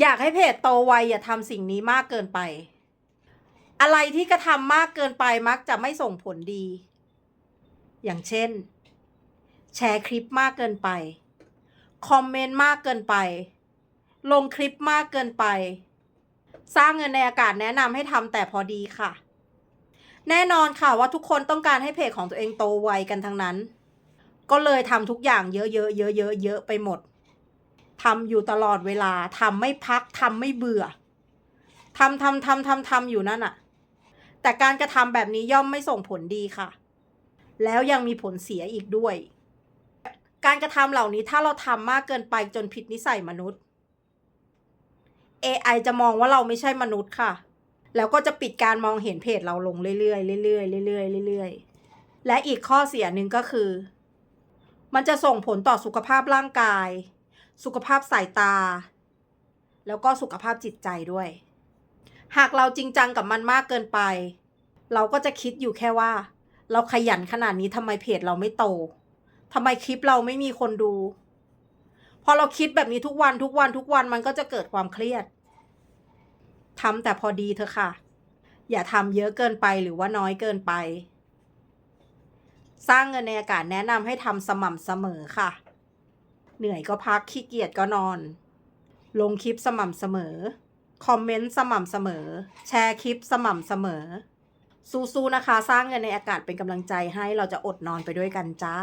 อยากให้เพจโตไวอย่าทำสิ่งนี้มากเกินไป อะไรที่กระทำมากเกินไปมักจะไม่ส่งผลดี อย่างเช่น แชร์คลิปมากเกินไป คอมเมนต์มากเกินไป ลงคลิปมากเกินไป สร้างเงินในอากาศแนะนำให้ทำแต่พอดีค่ะ แน่นอนค่ะว่าทุกคนต้องการให้เพจของตัวเองโตไวกันทั้งนั้น ก็เลยทำทุกอย่างเยอะๆเยอะๆเยอะๆไปหมด ทำอยู่ตลอดเวลาทำไม่พักทำไม่เบื่อทำทำทำทำทำอยู่นั่นอะแต่การกระทำแบบนี้ย่อมไม่ส่งผลดีค่ะ แล้วยังมีผลเสียอีกด้วย การกระทำเหล่านี้ถ้าเราทำมากเกินไปจนผิดนิสัยมนุษย์ AI จะมองว่าเราไม่ใช่มนุษย์ค่ะ แล้วก็จะปิดการมองเห็นเพจเราลงเรื่อยๆเรื่อยๆเรื่อยๆเรื่อยๆและอีกข้อเสียหนึ่งก็คือ มันจะส่งผลต่อสุขภาพร่างกาย สุขภาพสายตา แล้วก็สุขภาพจิตใจด้วย หากเราจริงจังกับมันมากเกินไป เราก็จะคิดอยู่แค่ว่า เราขยันขนาดนี้ทำไมเพจเราไม่โตทำไมคลิปเราไม่มีคนดู พอเราคิดแบบนี้ทุกวันทุกวันทุกวันมันก็จะเกิดความเครียดทำแต่พอดีเถอะค่ะ อย่าทำเยอะเกินไปหรือว่าน้อยเกินไป สร้างเงินในอากาศแนะนำให้ทำสม่ำเสมอค่ะ เหนื่อยก็พักขี้เกียจก็นอน ลงคลิปสม่ำเสมอ คอมเมนต์สม่ำเสมอ แชร์คลิปสม่ำเสมอ สู้ๆนะคะ สร้างเงินในอากาศเป็นกำลังใจให้เราจะอดนอนไปด้วยกันจ้า